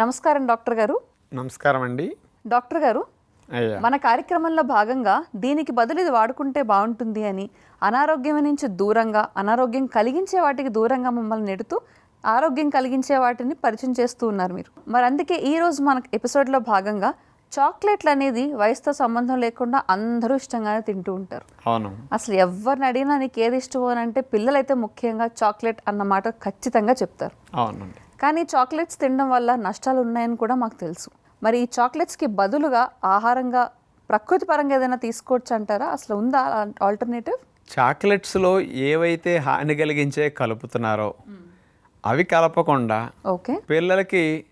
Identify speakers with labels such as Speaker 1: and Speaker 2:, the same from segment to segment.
Speaker 1: నమస్కారం డాక్టర్ గారు.
Speaker 2: నమస్కారం అండి.
Speaker 1: డాక్టర్ గారు మన కార్యక్రమంలో భాగంగా దీనికి బదులు ఇది వాడుకుంటే బాగుంటుంది అని అనారోగ్యం నుంచి దూరంగా అనారోగ్యం కలిగించే వాటికి దూరంగా మమ్మల్ని నెడుతూ ఆరోగ్యం కలిగించే వాటిని పరిచయం చేస్తూ ఉన్నారు మీరు. మరి అందుకే ఈ రోజు మన ఎపిసోడ్లో భాగంగా చాక్లెట్లు అనేది వయసుతో సంబంధం లేకుండా అందరూ ఇష్టంగానే తింటూ ఉంటారు.
Speaker 2: అవును.
Speaker 1: అసలు ఎవరిని అడిగినా నీకు ఏది ఇష్టమో అని అంటే పిల్లలైతే ముఖ్యంగా చాక్లెట్ అన్నమాట ఖచ్చితంగా చెప్తారు.
Speaker 2: అవునండి.
Speaker 1: కానీ చాక్లెట్స్ తినడం వల్ల నష్టాలు ఉన్నాయని కూడా మాకు తెలుసు. మరి ఈ చాక్లెట్స్కి బదులుగా ఆహారంగా ప్రకృతి పరంగా ఏదైనా తీసుకోవచ్చు అంటారా? అసలు ఉందా ఆల్టర్నేటివ్?
Speaker 2: చాక్లెట్స్లో ఏవైతే హాని కలిగించే కలుపుతున్నారో అవి కలపకుండా
Speaker 1: ఓకే.
Speaker 2: పిల్లలకి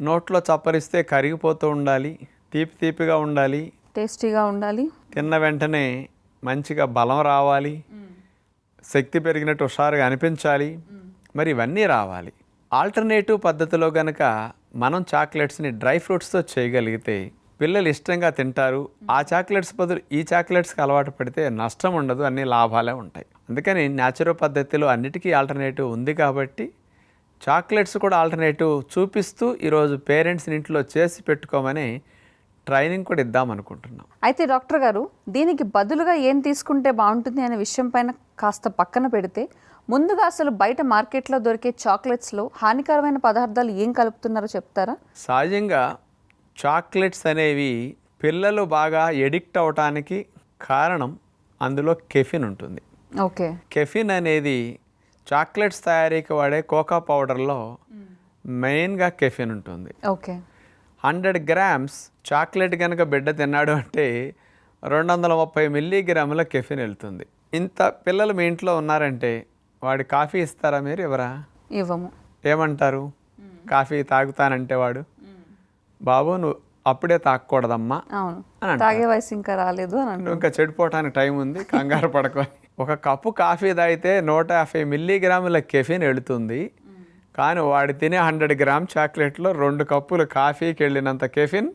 Speaker 2: నోట్లో చప్పరిస్తే కరిగిపోతూ ఉండాలి తీపి తీపిగా ఉండాలి.
Speaker 1: టేస్టీగా ఉండాలి.
Speaker 2: తిన్న వెంటనే మంచిగా బలం రావాలి. శక్తి పెరిగినట్టు హుషారుగా అనిపించాలి. మరి ఇవన్నీ రావాలి. ఆల్టర్నేటివ్ పద్ధతిలో కనుక మనం చాక్లెట్స్ని డ్రై ఫ్రూట్స్తో చేయగలిగితే పిల్లలు ఇష్టంగా తింటారు. ఆ చాక్లెట్స్ బదులు ఈ చాక్లెట్స్కి అలవాటు పడితే నష్టం ఉండదు అన్ని లాభాలే ఉంటాయి. అందుకని న్యాచురల్ పద్ధతిలో అన్నిటికీ ఆల్టర్నేటివ్ ఉంది కాబట్టి చాక్లెట్స్ కూడా ఆల్టర్నేటివ్ చూపిస్తూ ఈరోజు పేరెంట్స్ని ఇంట్లో చేసి పెట్టుకోమని ట్రైనింగ్ కూడా ఇద్దాం అనుకుంటున్నాం.
Speaker 1: అయితే డాక్టర్ గారు దీనికి బదులుగా ఏం తీసుకుంటే బాగుంటుంది అనే విషయం పైన కాస్త పక్కన పెడితే ముందుగా అసలు బయట మార్కెట్లో దొరికే చాక్లెట్స్లో హానికరమైన పదార్థాలు ఏం కలుపుతున్నారో చెప్తారా?
Speaker 2: సహజంగా చాక్లెట్స్ అనేవి పిల్లలు బాగా ఎడిక్ట్ అవటానికి కారణం అందులో కెఫిన్ ఉంటుంది.
Speaker 1: ఓకే.
Speaker 2: కెఫిన్ అనేది చాక్లెట్స్ తయారీకి వాడే కోకా పౌడర్లో మెయిన్గా కెఫిన్ ఉంటుంది.
Speaker 1: ఓకే.
Speaker 2: హండ్రెడ్ గ్రామ్స్ చాక్లెట్ కనుక బిడ్డ తిన్నాడు అంటే రెండు వందల ముప్పై మిల్లీగ్రాముల కెఫిన్ వెళ్తుంది. ఇంత పిల్లలు మీ ఇంట్లో ఉన్నారంటే వాడి కాఫీ ఇస్తారా మీరు? ఎవరా
Speaker 1: ఇవ్వము.
Speaker 2: ఏమంటారు? కాఫీ తాగుతానంటే వాడు బాబు నువ్వు అప్పుడే తాగకూడదమ్మా
Speaker 1: అవును. తాగే వయసు ఇంకా రాలేదు అని
Speaker 2: ఇంకా చెడిపోవటానికి టైం ఉంది కంగారు పడుకొని ఒక కప్పు కాఫీ తాగితే నూట యాభై మిల్లీగ్రాముల కెఫిన్ వెళుతుంది కానీ వాడు తినే హండ్రెడ్ గ్రామ్ చాక్లెట్లో రెండు కప్పులు కాఫీకి వెళ్ళినంత కెఫిన్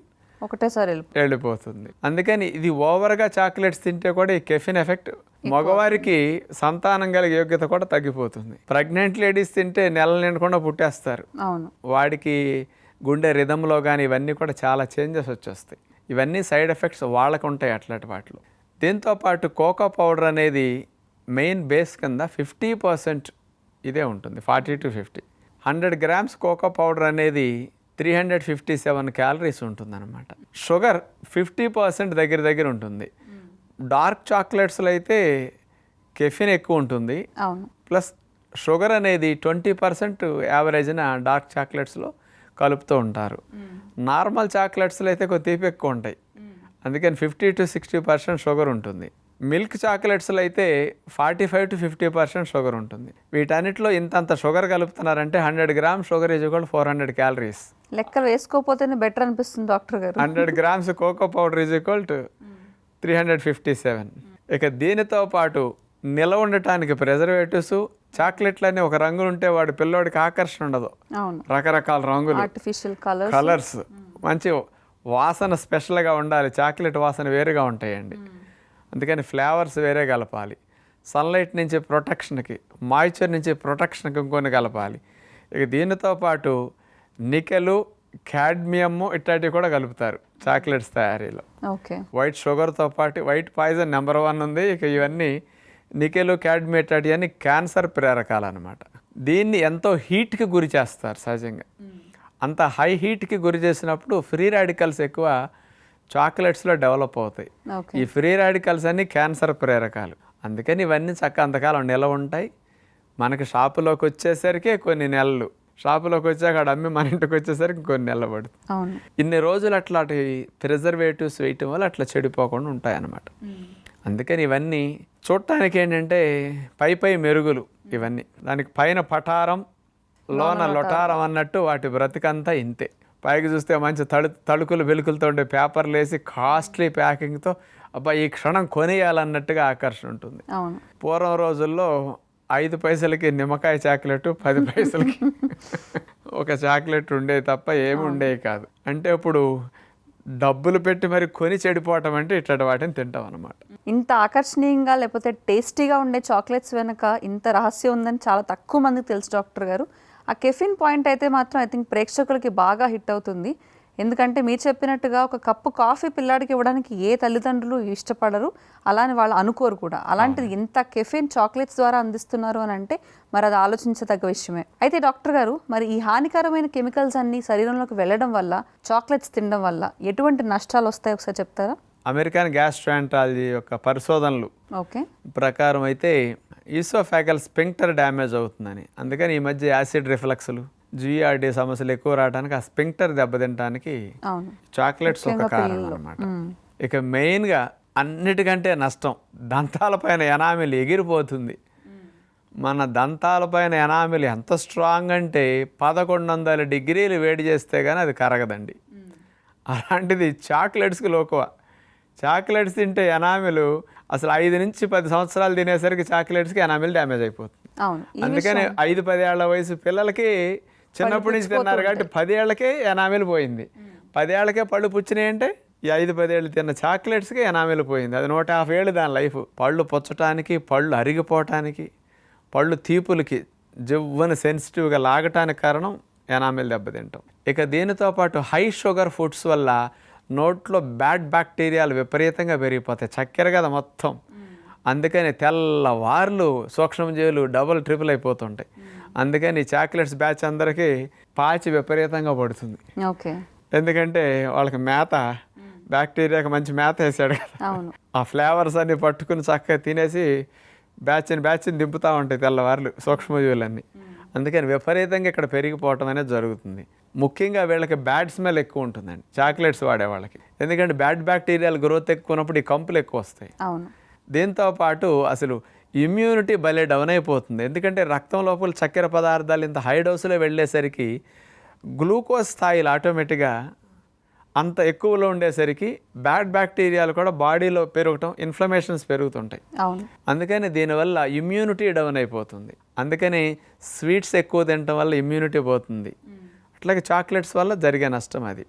Speaker 1: ఒకటేసారి వెళ్ళిపో.
Speaker 2: వెళ్ళిపోతుంది. అందుకని ఇది ఓవర్గా చాక్లెట్స్ తింటే కూడా ఈ కెఫిన్ ఎఫెక్ట్ మగవారికి సంతానం కలిగే యోగ్యత కూడా తగ్గిపోతుంది. ప్రెగ్నెంట్ లేడీస్ తింటే నెల నిండకుండా పుట్టేస్తారు.
Speaker 1: అవును.
Speaker 2: వాడికి గుండె రిధంలో కానీ ఇవన్నీ కూడా చాలా చేంజెస్ వచ్చేస్తాయి. ఇవన్నీ సైడ్ ఎఫెక్ట్స్ వాళ్ళకు ఉంటాయి అట్లాంటి వాటిలో. దీంతోపాటు కోకో పౌడర్ అనేది మెయిన్ బేస్ కింద ఫిఫ్టీ పర్సెంట్ ఇదే ఉంటుంది forty to fifty. Hundred grams cocoa powder అనేది three hundred fifty seven calories ఉంటుందన్నమాట. షుగర్ ఫిఫ్టీ పర్సెంట్ దగ్గర దగ్గర ఉంటుంది. డార్క్ చాక్లెట్స్లో అయితే కెఫిన్ ఎక్కువ ఉంటుంది. ప్లస్ షుగర్ అనేది ట్వంటీ పర్సెంట్ యావరేజ్న డార్క్ చాక్లెట్స్లో కలుపుతూ ఉంటారు. నార్మల్ చాక్లెట్స్లో అయితే కొద్ది తీపి ఎక్కువ ఉంటాయి. అందుకని fifty to sixty percent sugar ఉంటుంది. మిల్క్ చాక్లెట్స్లో అయితే forty five to fifty percent sugar ఉంటుంది. వీటన్నిటిలో ఇంతంత sugar కలుపుతున్నారంటే hundred gram sugar is equal four hundred calories.
Speaker 1: లెక్కలు వేసుకోకపోతేనే బెటర్ అనిపిస్తుంది డాక్టర్ గారు.
Speaker 2: Hundred grams cocoa powder is equal to three hundred fifty seven. ఇక దీనితో పాటు నిలవ ఉండటానికి ప్రిజర్వేటివ్స్ చాక్లెట్లన్నీ ఒక రంగు ఉంటే వాడి పిల్లోడికి ఆకర్షణ ఉండదు. రకరకాల రంగులు.
Speaker 1: ఆర్టిఫిషియల్ కలర్
Speaker 2: కలర్స్ మంచి వాసన స్పెషల్గా ఉండాలి. చాక్లెట్ వాసన వేరుగా ఉంటాయండి. అందుకని ఫ్లేవర్స్ వేరే కలపాలి. సన్లైట్ నుంచి ప్రొటెక్షన్కి మాయిశ్చర్ నుంచి ప్రొటెక్షన్కి ఇంకొన్ని కలపాలి. ఇక దీనితో పాటు నికెలు క్యాడ్మియము ఇట్లాంటివి కూడా కలుపుతారు చాక్లెట్స్ తయారీలో.
Speaker 1: ఓకే.
Speaker 2: వైట్ షుగర్తో పాటు వైట్ పాయిజన్ నెంబర్ వన్ ఉంది. ఇక ఇవన్నీ నికెలు క్యాడ్మియట్ అన్ని క్యాన్సర్ ప్రేరకాలు అనమాట దీన్ని ఎంతో హీట్కి గురి చేస్తారు సహజంగా. అంత హై హీట్కి గురి చేసినప్పుడు ఫ్రీ రాడికల్స్ ఎక్కువ చాక్లెట్స్లో డెవలప్ అవుతాయి. ఈ ఫ్రీ రాడికల్స్ అన్ని క్యాన్సర్ ప్రేరకాలు. అందుకని ఇవన్నీ చక్క అంతకాలం నిలవ ఉంటాయి. మనకి షాపులోకి వచ్చేసరికి కొన్ని నెలలు. షాపులోకి వచ్చాక అక్కడ అమ్మి మన ఇంటికి వచ్చేసరికి కొన్ని నెలలు పడుతుంది. ఇన్ని రోజులు అట్లాంటి ప్రిజర్వేటివ్స్ వేయటం వల్ల అట్లా చెడిపోకుండా ఉంటాయన్నమాట. అందుకని ఇవన్నీ చూడటానికి ఏంటంటే పై పై మెరుగులు ఇవన్నీ. దానికి పైన పటారం లోన లొటారం. అన్నట్టు వాటి బ్రతికంతా ఇంతే. పైకి చూస్తే మంచి తడు తడుకులు వెలుకులతో ఉండే పేపర్లు వేసి కాస్ట్లీ ప్యాకింగ్తో అబ్బా ఈ క్షణం కొనియాలన్నట్టుగా ఆకర్షణ ఉంటుంది. పూర్వం రోజుల్లో ఐదు పైసలకి నిమ్మకాయ చాక్లెట్ పది పైసలకి ఒక చాక్లెట్ ఉండేది తప్ప ఏమి ఉండేవి కాదు. అంటే ఇప్పుడు డబ్బులు పెట్టి మరి కొని చెడిపోవటం అంటే ఇట్లాంటి వాటిని తింటాం అనమాట
Speaker 1: ఇంత ఆకర్షణీయంగా లేకపోతే టేస్టీగా ఉండే చాక్లెట్స్ వెనుక ఇంత రహస్యం ఉందని చాలా తక్కువ మందికి తెలుసు డాక్టర్ గారు. ఆ కెఫిన్ పాయింట్ అయితే మాత్రం ఐ థింక్ ప్రేక్షకులకి బాగా హిట్ అవుతుంది. ఎందుకంటే మీరు చెప్పినట్టుగా ఒక కప్పు కాఫీ పిల్లాడికి ఇవ్వడానికి ఏ తల్లిదండ్రులు ఇష్టపడరు అలాని వాళ్ళు అనుకోరు కూడా. అలాంటిది ఇంత కెఫిన్ చాక్లెట్స్ ద్వారా అందిస్తున్నారు అని అంటే మరి అది ఆలోచించదగ్గ విషయమే. అయితే డాక్టర్ గారు మరి ఈ హానికరమైన కెమికల్స్ అన్ని శరీరంలోకి వెళ్ళడం వల్ల చాక్లెట్స్ తినడం వల్ల ఎటువంటి నష్టాలు వస్తాయి ఒకసారి చెప్తారా?
Speaker 2: అమెరికన్ గ్యాస్ట్రాంటాలజీ యొక్క పరిశోధనలు
Speaker 1: ఓకే.
Speaker 2: ప్రకారం అయితే ఈసోఫాగల్ స్పింక్టర్ డ్యామేజ్ అవుతుందని. అందుకని ఈ మధ్య యాసిడ్ రిఫ్లక్స్లు జిఆర్డి సమస్యలు ఎక్కువ రావడానికి ఆ స్పింక్టర్ దెబ్బతింటానికి చాక్లెట్స్ ఒక కారణం అనమాట ఇక మెయిన్గా అన్నిటికంటే నష్టం దంతాలపైన ఎనామిల్ ఎగిరిపోతుంది. మన దంతాలపైన ఎనామిల్ ఎంత స్ట్రాంగ్ అంటే పదకొండు వందల డిగ్రీలు వేడి చేస్తే కానీ అది కరగదండి. అలాంటిది చాక్లెట్స్కి లోకువ. చాక్లెట్స్ తింటే ఎనామిలు అసలు ఐదు నుంచి పది సంవత్సరాలు తినేసరికి చాక్లెట్స్కి ఎనామిల్ డ్యామేజ్ అయిపోతుంది. అందుకని ఐదు పదేళ్ళ వయసు పిల్లలకి చిన్నప్పటి నుంచి తిన్నారు కాబట్టి పదేళ్ళకే ఎనామిల్ పోయింది. పదేళ్ళకే పళ్ళు పుచ్చినాయి అంటే ఈ ఐదు పదేళ్ళు తిన్న చాక్లెట్స్కి ఎనామిల్ పోయింది. అది నూట యాభై ఏళ్ళు దాని లైఫ్. పళ్ళు పుచ్చటానికి పళ్ళు అరిగిపోవటానికి పళ్ళు తీపులకి జవ్వని సెన్సిటివ్గా లాగటానికి కారణం ఎనామిల్ దెబ్బతింటాం. ఇక దీనితో పాటు హై షుగర్ ఫుడ్స్ వల్ల నోట్లో బ్యాడ్ బ్యాక్టీరియాలు విపరీతంగా పెరిగిపోతాయి. చక్కెర కదా మొత్తం. అందుకని తెల్లవార్లు సూక్ష్మజీవులు డబుల్ ట్రిపుల్ అయిపోతుంటాయి. అందుకని చాక్లెట్స్ బ్యాచ్ అందరికీ పాచి విపరీతంగా పడుతుంది.
Speaker 1: ఓకే.
Speaker 2: ఎందుకంటే వాళ్ళకి మేత బ్యాక్టీరియాకి మంచి మేత వేసాడు కదా. ఆ ఫ్లేవర్స్ అన్ని పట్టుకుని చక్కగా తినేసి బ్యాచ్ని బ్యాచ్ని దింపుతూ ఉంటాయి తెల్లవార్లు సూక్ష్మజీవులన్నీ అందుకని విపరీతంగా ఇక్కడ పెరిగిపోవటం అనేది జరుగుతుంది. ముఖ్యంగా వీళ్ళకి బ్యాడ్ స్మెల్ ఎక్కువ ఉంటుందండి. చాక్లెట్స్ వాడే వాళ్ళకి. ఎందుకంటే బ్యాడ్ బ్యాక్టీరియాల గ్రోత్ ఎక్కువ ఉన్నప్పుడు ఈ కంపులు ఎక్కువ వస్తాయి. దీంతో పాటు అసలు ఇమ్యూనిటీ భలే డౌన్ అయిపోతుంది. ఎందుకంటే రక్తం లోపల చక్కెర పదార్థాలు ఇంత హై డోసులో వెళ్ళేసరికి గ్లూకోజ్ స్థాయిలు ఆటోమేటిక్గా అంత ఎక్కువలో ఉండేసరికి బ్యాడ్ బ్యాక్టీరియాలు కూడా బాడీలో పెరగటం ఇన్ఫ్లమేషన్స్ పెరుగుతుంటాయి. అందుకని దీనివల్ల ఇమ్యూనిటీ డౌన్ అయిపోతుంది. అందుకని స్వీట్స్ ఎక్కువ తినటం వల్ల ఇమ్యూనిటీ పోతుంది. అట్లాగే చాక్లెట్స్ వల్ల జరిగే నష్టం అది.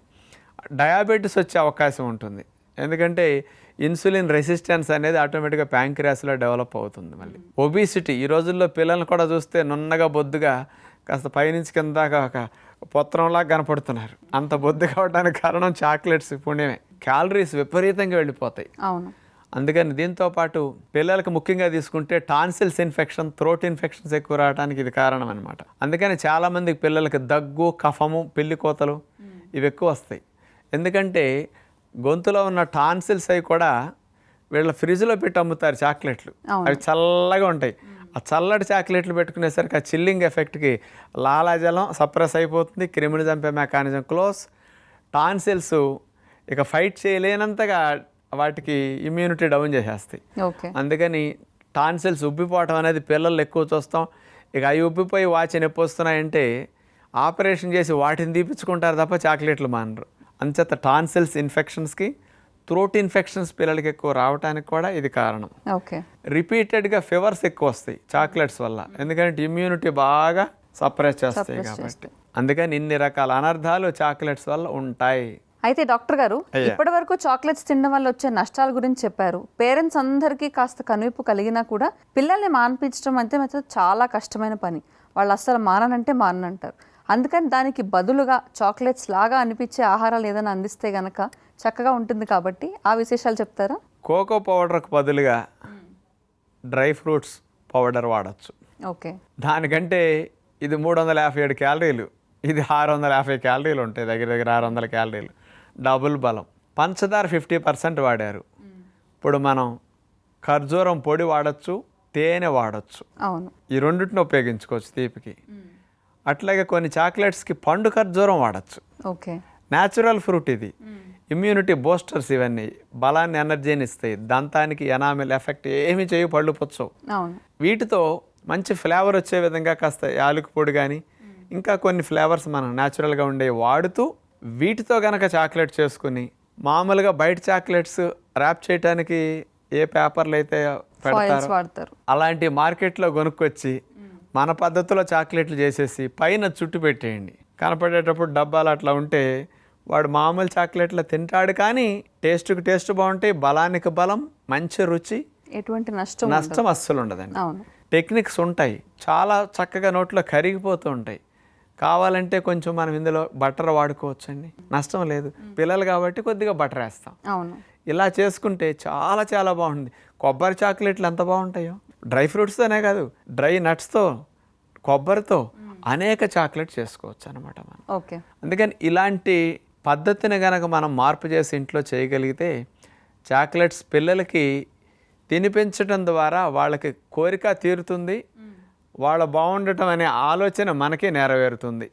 Speaker 2: డయాబెటీస్ వచ్చే అవకాశం ఉంటుంది. ఎందుకంటే ఇన్సులిన్ రెసిస్టెన్స్ అనేది ఆటోమేటిక్గా ప్యాంక్రియాస్లో డెవలప్ అవుతుంది మళ్ళీ. ఒబిసిటీ ఈ రోజుల్లో పిల్లల్ని కూడా చూస్తే నున్నగా బొద్దుగా కాస్త పైనుంచి కింద ఒక పొత్రంలా కనపడుతున్నారు. అంత బొద్దు కావడానికి కారణం చాక్లెట్స్ పుణ్యమే. క్యాలరీస్ విపరీతంగా వెళ్ళిపోతాయి.
Speaker 1: అవును.
Speaker 2: అందుకని దీంతో పాటు పిల్లలకు ముఖ్యంగా తీసుకుంటే టాన్సిల్స్ ఇన్ఫెక్షన్ థ్రోట్ ఇన్ఫెక్షన్స్ ఎక్కువ రావడానికి ఇది కారణం అనమాట అందుకని చాలామందికి పిల్లలకి దగ్గు కఫము పెళ్ళి కోతలు ఇవి ఎక్కువ వస్తాయి. ఎందుకంటే గొంతులో ఉన్న టాన్సిల్స్ అవి కూడా వీళ్ళ ఫ్రిడ్జ్లో పెట్టి అమ్ముతారు చాక్లెట్లు. అవి చల్లగా ఉంటాయి. ఆ చల్లటి చాక్లెట్లు పెట్టుకునేసరికి ఆ చిల్లింగ్ ఎఫెక్ట్కి లాలాజలం సప్రెస్ అయిపోతుంది క్రిమిని చంపే మెకానిజం క్లోజ్. టాన్సిల్స్ ఇక ఫైట్ చేయలేనంతగా వాటికి ఇమ్యూనిటీ డౌన్ చేసేస్తాయి. అందుకని టాన్సిల్స్ ఉబ్బిపోవటం అనేది పిల్లలు ఎక్కువ చూస్తాం. ఇక అవి ఉబ్బిపోయి వాచి నొప్పి వస్తున్నాయంటే ఆపరేషన్ చేసి వాటిని తీపించుకుంటారు తప్ప చాక్లెట్లు మానరు. అంచేత టాన్సిల్స్ ఇన్ఫెక్షన్స్కి థ్రోట్ ఇన్ఫెక్షన్స్ పిల్లలకి ఎక్కువ రావడానికి కూడా ఇది కారణం.
Speaker 1: ఓకే.
Speaker 2: రిపీటెడ్గా ఫీవర్స్ ఎక్కువ వస్తాయి చాక్లెట్స్ వల్ల. ఎందుకంటే ఇమ్యూనిటీ బాగా సప్రెస్ చేస్తాయి కాబట్టి. అందుకని ఇన్ని రకాల అనర్థాలు చాక్లెట్స్ వల్ల ఉంటాయి.
Speaker 1: అయితే డాక్టర్ గారు ఇప్పటి వరకు చాక్లెట్స్ తినడం వల్ల వచ్చే నష్టాల గురించి చెప్పారు. పేరెంట్స్ అందరికీ కాస్త కనువిప్పు కలిగినా కూడా పిల్లల్ని మాన్పించడం అంటే మాత్రం చాలా కష్టమైన పని. వాళ్ళు అస్సలు మాననంటే మాననంటారు. అందుకని దానికి బదులుగా చాక్లెట్స్ లాగా అనిపించే ఆహారాలు ఏదైనా అందిస్తే గనక చక్కగా ఉంటుంది కాబట్టి ఆ విశేషాలు చెప్తారా?
Speaker 2: కోకో పౌడర్కు బదులుగా డ్రై ఫ్రూట్స్ పౌడర్ వాడచ్చు.
Speaker 1: ఓకే.
Speaker 2: దానికంటే ఇది మూడు వందల యాభై ఏడు క్యాలరీలు ఇది ఆరు వందల యాభై క్యాలరీలు ఉంటాయి దగ్గర దగ్గర ఆరు వందల క్యాలరీలు. డబుల్ బలం. పంచదార ఫిఫ్టీ పర్సెంట్ వాడారు. ఇప్పుడు మనం ఖర్జూరం పొడి వాడచ్చు తేనె వాడచ్చు.
Speaker 1: అవును.
Speaker 2: ఈ రెండింటిని ఉపయోగించుకోవచ్చు తీపికి. అట్లాగే కొన్ని చాక్లెట్స్కి పండు ఖర్జూరం వాడచ్చు.
Speaker 1: ఓకే.
Speaker 2: న్యాచురల్ ఫ్రూట్ ఇది. ఇమ్యూనిటీ బూస్టర్స్ ఇవన్నీ బలాన్ని ఎనర్జీని ఇస్తాయి. దంతానికి ఎనామిల్ ఎఫెక్ట్ ఏమి చేయు పళ్ళు పుచ్చవు.
Speaker 1: అవును.
Speaker 2: వీటితో మంచి ఫ్లేవర్ వచ్చే విధంగా కాస్త యాలకుల పొడి కానీ ఇంకా కొన్ని ఫ్లేవర్స్ మనం న్యాచురల్గా ఉండే వాడుతూ వీటితో గనక చాక్లెట్ చేసుకుని మామూలుగా బయట చాక్లెట్స్ ర్యాప్ చేయడానికి ఏ పేపర్లు అయితే
Speaker 1: ఫాయిల్స్
Speaker 2: పెడతారో
Speaker 1: వాడతారు.
Speaker 2: అలాంటి మార్కెట్లో కొనుక్కొచ్చి మన పద్ధతిలో చాక్లెట్లు చేసేసి పైన చుట్టు పెట్టేయండి. కనపడేటప్పుడు డబ్బాలు అట్లా ఉంటే వాడు మామూలు చాక్లెట్లు తింటాడు కానీ టేస్ట్కి టేస్ట్ బాగుంటాయి బలానికి బలం మంచి రుచి
Speaker 1: ఎటువంటి నష్టం.
Speaker 2: నష్టం అస్సలు ఉండదండి. టెక్నిక్స్ ఉంటాయి. చాలా చక్కగా నోట్లో కరిగిపోతూ ఉంటాయి. కావాలంటే కొంచెం మనం ఇందులో బటర్ వాడుకోవచ్చండి. నష్టం లేదు. పిల్లలు కాబట్టి కొద్దిగా బటర్ వేస్తాం.
Speaker 1: అవును.
Speaker 2: ఇలా చేసుకుంటే చాలా చాలా బాగుంటుంది. కొబ్బరి చాక్లెట్లు ఎంత బాగుంటాయో. డ్రై ఫ్రూట్స్తోనే కాదు డ్రై నట్స్తో కొబ్బరితో అనేక చాక్లెట్ చేసుకోవచ్చు అనమాట మనం.
Speaker 1: ఓకే.
Speaker 2: అందుకని ఇలాంటి పద్ధతిని కనుక మనం మార్పు చేసి ఇంట్లో చేయగలిగితే చాక్లెట్స్ పిల్లలకి తినిపించడం ద్వారా వాళ్ళకి కోరిక తీరుతుంది. వాళ్ళ బాగుండటం అనే ఆలోచన మనకే నెరవేరుతుంది.